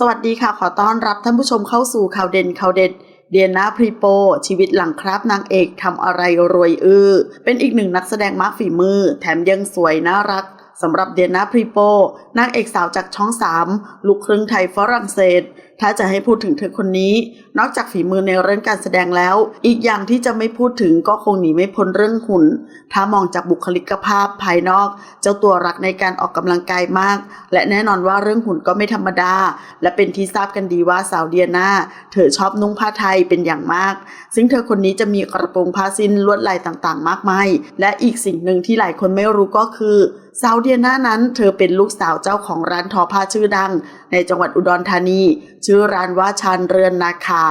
สวัสดีค่ะ ขอต้อนรับท่านผู้ชมเข้าสู่ข่าวเด่นข่าวเด็ด เดียนาพรีโป ชีวิตหลังครับนางเอกทำอะไรรวยอื้อ เป็นอีกหนึ่งนักแสดงมากฝีมือ แถมยังสวยน่ารักสำหรับเดียนาพรีโป นางเอกสาวจากช่องสามลูกครึ่งไทยฝรั่งเศส ถ้าจะให้พูดถึงเธอคนนี้ นอกจากฝีมือในเรื่องการแสดงแล้ว อีกอย่างที่จะไม่พูดถึงก็คงหนีไม่พ้นเรื่องหุ่น ถ้ามองจากบุคลิกภาพภายนอก เจ้าตัวรักในการออกกำลังกายมาก และแน่นอนว่าเรื่องหุ่นก็ไม่ธรรมดา และเป็นที่ทราบกันดีว่าสาวเดียนาเธอชอบนุ่งผ้าไทยเป็นอย่างมาก ซึ่งเธอคนนี้จะมีกระโปรงผ้าสิ้นลวดลายต่างๆ มากมาย และอีกสิ่งหนึ่งที่หลายคนไม่รู้ก็คือสาวเดียนานั้น เธอเป็นลูกสาวเจ้าของร้านทอผ้าชื่อดัง ในจังหวัดอุดรธานีชื่อร้านว่าชานเรือนนาคา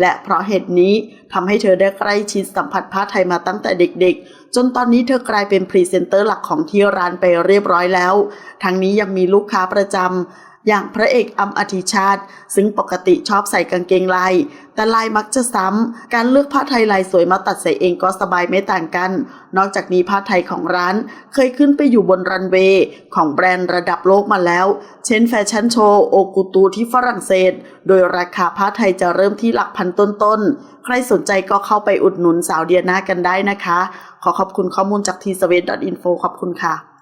และเพราะเหตุนี้ทำให้เธอได้ใกล้ชิดสัมผัสผ้าไทยมาตั้งแต่เด็กๆ จนตอนนี้เธอกลายเป็นพรีเซนเตอร์หลักของที่ร้านไปเรียบร้อยแล้ว ทั้งนี้ยังมีลูกค้าประจำ อย่างพระเอกอัมอธิชาติ ซึ่งปกติชอบใส่กางเกงลายแต่ลายมักจะซ้ำ การเลือกผ้าไทยลายสวยมาตัดใส่เองก็สบายไม่ต่างกัน นอกจากนี้ผ้าไทยของร้านเคยขึ้นไปอยู่บนรันเวย์ของแบรนด์ระดับโลกมาแล้ว เช่นแฟชั่นโชว์โอกุตูที่ฝรั่งเศส โดยราคาผ้าไทยจะเริ่มที่หลักพันต้นๆ ใครสนใจก็เข้าไปอุดหนุนสาวเดียนากันได้นะคะ ขอขอบคุณข้อมูลจากทีสเวตอินโฟขอบคุณค่ะ